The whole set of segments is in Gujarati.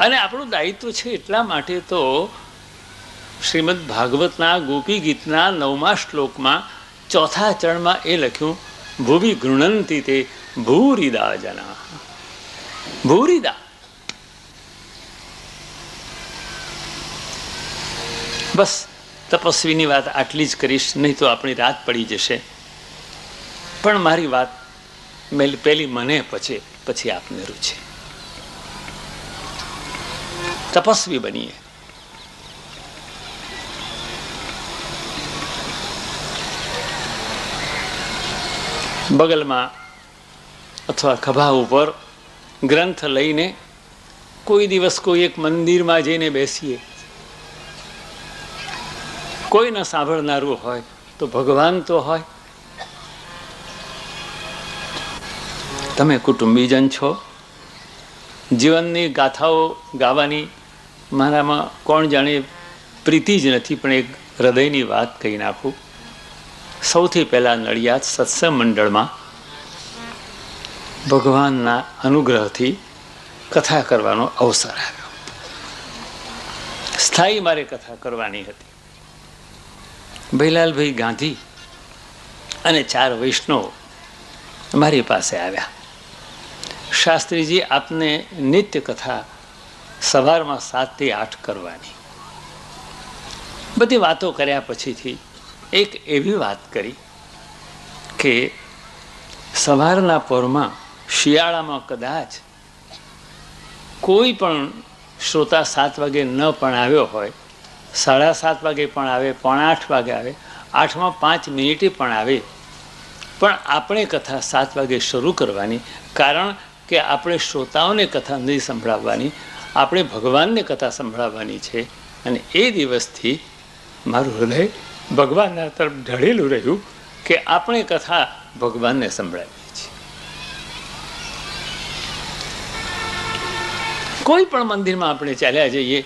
અને આપણું દાયિત્વ છે એટલા માટે તો શ્રીમદ ભાગવતના ગોપી ગીતના નવમા શ્લોકમાં ચોથા ચરણમાં એ લખ્યું, ભૂવિ ગૃણંતી તે ભૂરિદા જના. ભૂરિદા. બસ, તપસ્વીની વાત આટલી જ કરીશ, નહીં તો આપણી રાત પડી જશે. પણ મારી વાત પહેલી મને પછી પછી આપને રૂચે. તપસ્વી બનીએ. બગલમાં અથવા ખભા ઉપર ગ્રંથ લઈને કોઈ દિવસ કોઈ એક મંદિરમાં જઈને બેસીએ. કોઈ ન સાંભળનારું હોય તો ભગવાન તો હોય. તમે કુટુંબીજન છો. જીવનની ગાથાઓ ગાવાની મારામાં કોણ જાણે પ્રીતિ જ નથી, પણ એક હૃદયની વાત કહી નાખું. સૌથી પહેલાં નડિયાદ સત્સંગ મંડળમાં ભગવાનના અનુગ્રહથી કથા કરવાનો અવસર આવ્યો. સ્થાયી મારે કથા કરવાની હતી. ભૈલાલભાઈ ગાંધી અને ચાર વૈષ્ણવ મારી પાસે આવ્યા. શાસ્ત્રીજી, આપને નિત્ય કથા સવારમાં સાતથી આઠ કરવાની. બધી વાતો કર્યા પછીથી એક એવી વાત કરી કે સવારના પોરમાં શિયાળામાં કદાચ કોઈ પણ શ્રોતા સાત વાગે ન પણ આવ્યો હોય, સાડા સાત વાગે પણ આવે, પોણા આઠ વાગે આવે, આઠમાં પાંચ મિનિટે પણ આવે, પણ આપણે કથા સાત વાગે શરૂ કરવાની, કારણ કે આપણે શ્રોતાઓને કથા નહીં સંભળાવવાની આપણે ભગવાનને કથા સંભળાવવાની છે અને એ દિવસથી મારું હૃદય ભગવાનના તરફ ઢળેલું રહ્યું કે આપણે કથા ભગવાનને સંભળાવીએ છીએ. કોઈ પણ મંદિરમાં આપણે ચાલ્યા જઈએ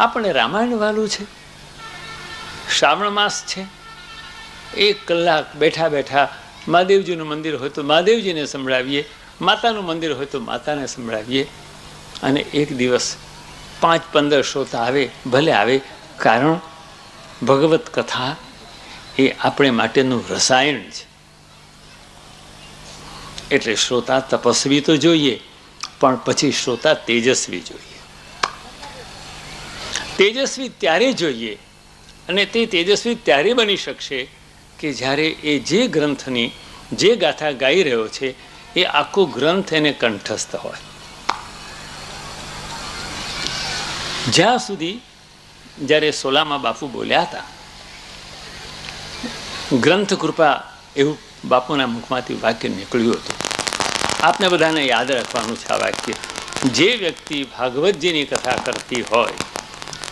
આપણે રામાયણ વાલું છે, શ્રાવણ માસ છે, એક કલાક બેઠા બેઠા મહાદેવજીનું મંદિર હોય તો મહાદેવજીને સંભળાવીએ, માતાનું મંદિર હોય તો માતાને સંભળાવીએ અને એક દિવસ પાંચ પંદર શ્રોતા આવે, ભલે આવે, કારણ ભગવત કથા એ આપણે માટેનું રસાયણ છે. એટલે શ્રોતા તપસ્વી તો જોઈએ, પણ પછી શ્રોતા તેજસ્વી જોઈએ. તેજસ્વી ત્યારે જોઈએ, અને તે તેજસ્વી ત્યારે બની શકશે કે જ્યારે એ જે ગ્રંથની જે ગાથા ગાઈ રહ્યો છે, એ આખો ગ્રંથ એને કંઠસ્થ હોય. જ્યાં સુધી જ્યારે સોલામાં બાપુ બોલ્યા હતા, ગ્રંથ કૃપા એવું બાપુના મુખમાંથી વાક્ય નીકળ્યું હતું. આપને બધાને યાદ રાખવાનું છે આ વાક્ય. જે વ્યક્તિ ભાગવતજીની કથા કરતી હોય,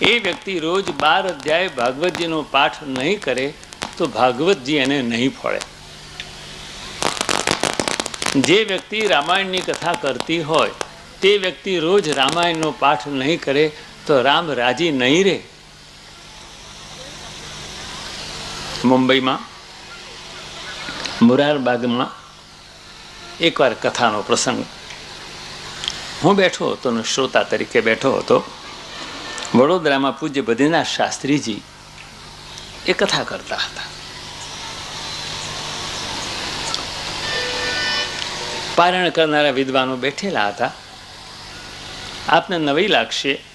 એ વ્યક્તિ રોજ બાર અધ્યાય ભાગવતજીનો પાઠ નહીં કરે, તો ભાગવતજી એને નહીં ફળે. જે વ્યક્તિ રામાયણની કથા કરતી હોય, તે વ્યક્તિ રોજ રામાયણનો પાઠ નહીં કરે તો રામ રાજી નહીં રે. મુંબઈમાં, મુરારબાગમાં એકવાર કથાનો પ્રસંગ. હું બેઠો હતો અને શ્રોતા તરીકે બેઠો હતો. વડોદરામાં પૂજ્ય બદ્રીનાથ શાસ્ત્રીજી એ કથા કરતા હતા. પારણ કરનારા વિદ્વાનો બેઠેલા હતા. આપને નવી લાગશે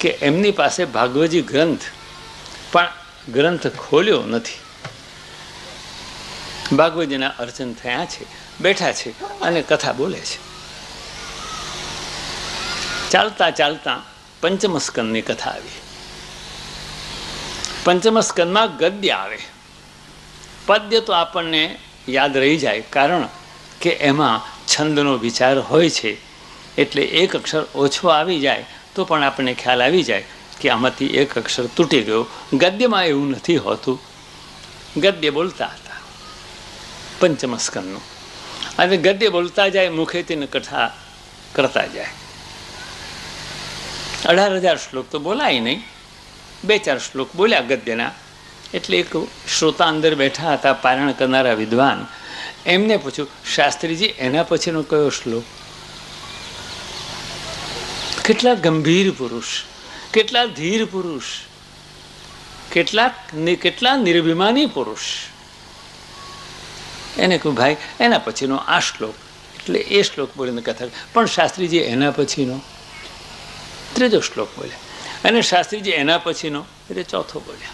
કે એમની પાસે ભાગવજી ગ્રંથ, પણ ગ્રંથ ખોલ્યો નથી. ભાગવતજીના અર્ચન થયા છે, બેઠા છે અને કથા બોલે છે. ચાલતા ચાલતા પંચમ સ્કંદની કથા આવી. પંચમ સ્કંદમાં ગદ્ય આવે. પદ્ય તો આપણને યાદ રહી જાય, કારણ કે એમાં છંદનો વિચાર હોય છે, એટલે એક અક્ષર ઓછો આવી જાય તો પણ આપણને ખ્યાલ આવી જાય કે આમાંથી એક અક્ષર તૂટી ગયો. ગદ્યમાં એવું નથી હોતું. ગદ્ય બોલતા હતા. પંચમ સ્કંદનું અને ગદ્ય બોલતા જાય, મુખેથી કથા કરતા જાય. અઢાર હજાર શ્લોક તો બોલાય નહીં. બે ચાર શ્લોક બોલ્યા ગદ્યના. એટલે એક શ્રોતા અંદર બેઠા હતા, પારણ કરનારા વિદ્વાન. એમને પૂછ્યું, શાસ્ત્રીજી, એના પછીનો કયો શ્લોક? કેટલા ગંભીર પુરુષ, કેટલા ધીર પુરુષ, કેટલાક કેટલા નિર્ભિમાની પુરુષ. એને કહું, ભાઈ, એના પછીનો આ શ્લોક, એટલે એ શ્લોક બોલીને કથા પણ શાસ્ત્રીજી એના પછીનો? ત્રીજો શ્લોક બોલ્યા. અને શાસ્ત્રીજી એના પછીનો? એટલે ચોથો બોલ્યા.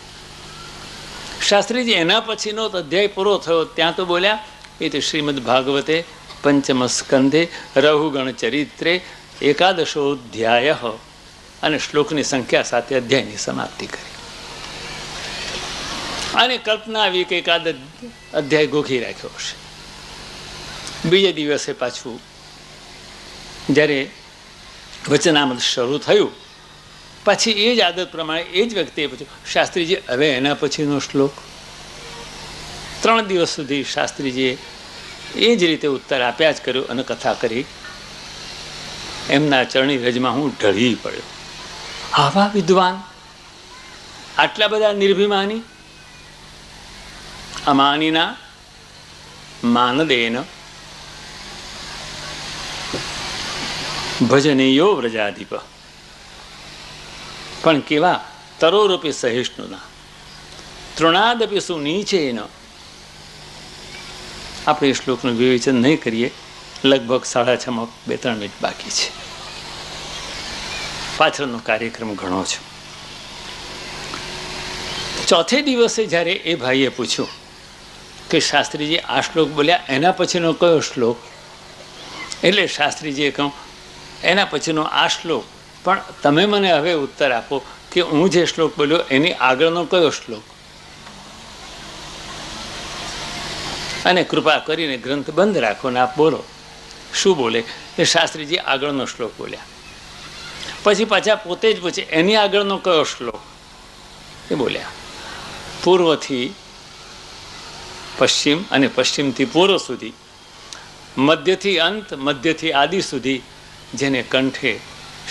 શાસ્ત્રીજી એના પછીનો અધ્યાય પૂરો થયો, ત્યાં તો બોલ્યા, એ તો શ્રીમદ ભાગવતે પંચમ રહુગણ ચરિત્રે એકાદશોધ્યાય અને શ્લોકની સંખ્યા સાથે અધ્યાયની સમાપ્તિ કરી. અને કલ્પના આવી કે એકાદ અધ્યાય ગોખી રાખ્યો હશે. બીજે દિવસે પાછું જ્યારે વચનામત શરૂ થયું, પછી એ જ આદત પ્રમાણે એ જ વ્યક્તિએ પૂછ્યું, શાસ્ત્રીજી, હવે એના પછીનો શ્લોક? ત્રણ દિવસ સુધી શાસ્ત્રીજીએ એ જ રીતે ઉત્તર આપ્યા જ કર્યો અને કથા કરી. એમના ચરણી રજમાં હું ઢળી પડ્યો. આવા વિદ્વાન? આટલા બધા નિર્ભિમાની? અમાનીના માનદેન. ભજનીયો વ્રજાધિપ. પણ કેવા તરોરૂપી સહિષ્ણુના? તૃણાદપી સુનીચેન. આપણે શ્લોકનું વિવેચન નહીં કરીએ. લગભગ સાડા છમાં બે ત્રણ મિનિટ બાકી છે. પાછળનો કાર્યક્રમ ઘણો છે. ચોથે દિવસે જ્યારે એ ભાઈએ પૂછ્યું કે શાસ્ત્રીજી, આ શ્લોક બોલ્યા, એના પછીનો કયો શ્લોક? એટલે શાસ્ત્રીજીએ કહું એના પછીનો આ શ્લોક. પણ તમે મને હવે ઉત્તર આપો કે હું જે શ્લોક બોલ્યો એની આગળનો કયો શ્લોક? અને કૃપા કરીને ગ્રંથ બંધ રાખો ને આપ બોલો. શું બોલે? એ શાસ્ત્રીજી આગળનો શ્લોક બોલ્યા. પછી પાછા પોતે જ પૂછે, એની આગળનો કયો શ્લોક? એ બોલ્યા, પૂર્વથી પશ્ચિમ અને પશ્ચિમથી પૂર્વ સુધી, મધ્યથી અંત, મધ્યથી આદિ સુધી, જેને કંઠે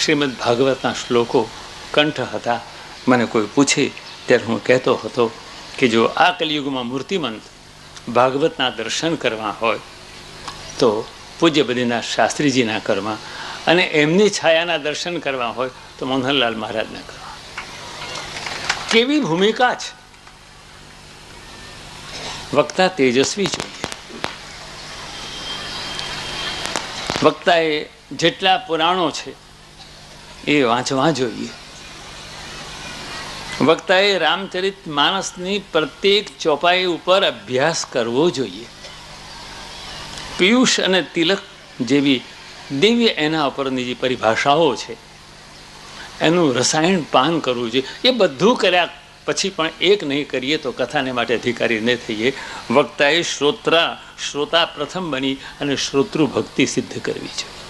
શ્રીમદ ભાગવતના શ્લોકો કંઠ હતા, મને કોઈ પૂછે ત્યારે હું કહેતો હતો કે જો આ કલિયુગમાં મૂર્તિમંત ભાગવતના દર્શન કરવા હોય, તો પૂજ્ય બદ્રીનાથ શાસ્ત્રીજીના કરવા અને એમની છાયાના દર્શન કરવા હોય તો મનોહરલાલ મહારાજના કરવા કેવી ભૂમિકા છે? વક્તા તેજસ્વી જોઈએ વક્તાએ જેટલા પુરાણો છે એ વાંચવા જોઈએ. વક્તાએ રામચરિત માનસની પ્રત્યેક ચોપાઈ ઉપર અભ્યાસ કરવો જોઈએ. પિયુષ અને તિલક જેવી દેવી એના ઉપરની જે પરિભાષાઓ છે, એનું રસાયણ પાન કરવું જોઈએ. એ બધું કર્યા પછી પણ એક નહીં કરીએ તો કથાને માટે અધિકારી ન થઈએ. વક્તાએ શ્રોત્રા, શ્રોતા પ્રથમ બની અને શ્રોતૃ ભક્તિ સિદ્ધ કરવી છે